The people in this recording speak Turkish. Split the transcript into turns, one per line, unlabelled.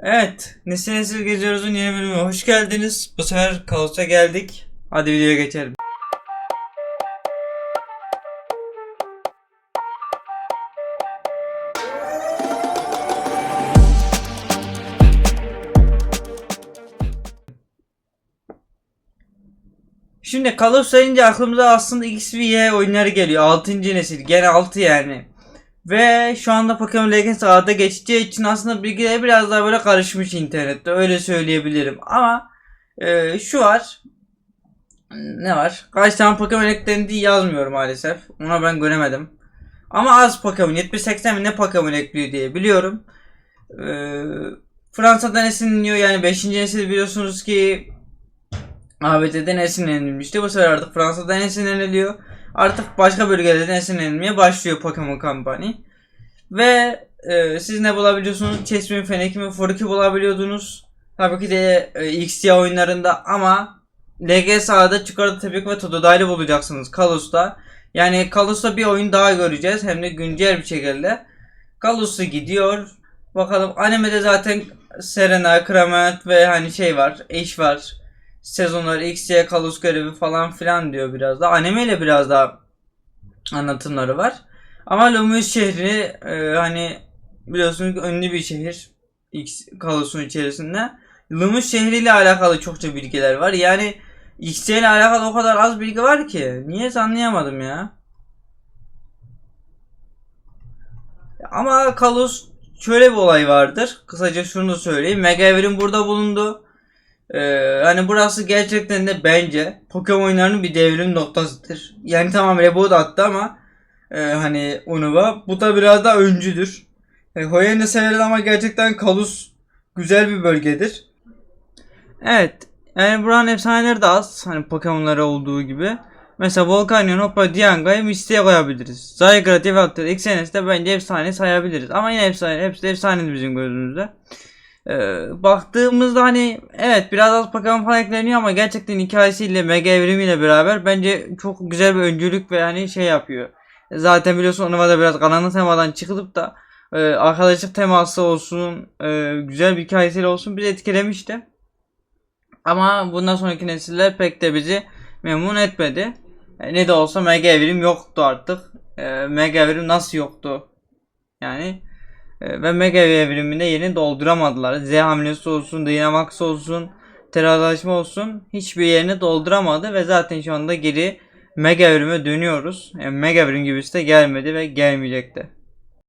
Evet, Nesil Geziyoruz'un yeni bölümüne hoş geldiniz. Bu sefer Kaos'a geldik. Hadi videoya geçelim. Şimdi of sayınca aklımıza aslında X ve Y oyunları geliyor. 6. nesil. Gene 6 yani. Ve şu anda Pokemon Legends A'da geçeceği için aslında bilgiler biraz daha böyle karışmış internette. Öyle söyleyebilirim. Ama e, şu var. Ne var? Kaç tane Pokemon eklendiği yazmıyor maalesef. Ona ben göremedim. Ama az Pokemon. 70-80 mi ne Pokemon ekliyor diye biliyorum. E, Fransa'dan esinleniyor. Yani 5. nesil biliyorsunuz ki ABD'den esinlenilmişti. Bu sefer artık Fransa'dan esinleniliyor. Artık başka bölgelerden esinlenilmeye başlıyor Pokemon Company. Ve e, siz ne bulabiliyorsunuz? Chespin, Fennekin ve Furky bulabiliyordunuz. Tabii ki de e, XY oyunlarında ama LGSA'da Çikolata Tepik ve Totodile bulacaksınız Kalus'ta. Yani Kalus'ta bir oyun daha göreceğiz hem de güncel bir şekilde. Kalus'u gidiyor. Bakalım animede zaten Serena, Kramet ve hani şey var, eş var sezonlar XY Kalus görevi falan filan diyor biraz da. Anime ile biraz daha anlatımları var. Ama Lumius şehri e, hani biliyorsunuz ki ünlü bir şehir X Kalus'un içerisinde. Lumius şehriyle alakalı çokça bilgiler var. Yani XY ile alakalı o kadar az bilgi var ki. Niye anlayamadım ya. Ama Kalus şöyle bir olay vardır. Kısaca şunu söyleyeyim. Mega Evrim burada bulundu. Ee, hani burası gerçekten de bence Pokemon oyunlarının bir devrim noktasıdır. Yani tamam reboot attı ama e, hani Unuva bu da biraz daha öncüdür. E, Hoenn severiz ama gerçekten Kalus güzel bir bölgedir. Evet. Yani buranın efsaneleri de az. Hani Pokemon'ları olduğu gibi. Mesela Volcanion, Hoppa, Dianga'yı Misty'ye koyabiliriz. Zygarde, Yveltal, Xenes'te bence efsane sayabiliriz. Ama yine efsane, hepsi de efsane bizim gözümüzde. Ee, baktığımızda hani evet biraz az Pokemon falan ekleniyor ama gerçekten hikayesiyle Mega evrimiyle beraber bence çok güzel bir öncülük ve hani şey yapıyor. Zaten biliyorsun ona da biraz karanlık temadan çıkılıp da e, arkadaşlık teması olsun, e, güzel bir hikayesiyle olsun bizi etkilemişti. Ama bundan sonraki nesiller pek de bizi memnun etmedi. E, ne de olsa Mega Evrim yoktu artık. E, Mega Evrim nasıl yoktu? Yani ve Mega evriminde yerini dolduramadılar. Z hamlesi olsun, Dynamax olsun, terazlaşma olsun hiçbir yerini dolduramadı ve zaten şu anda geri Mega evrime dönüyoruz. Yani Mega evrim gibisi de gelmedi ve gelmeyecekti.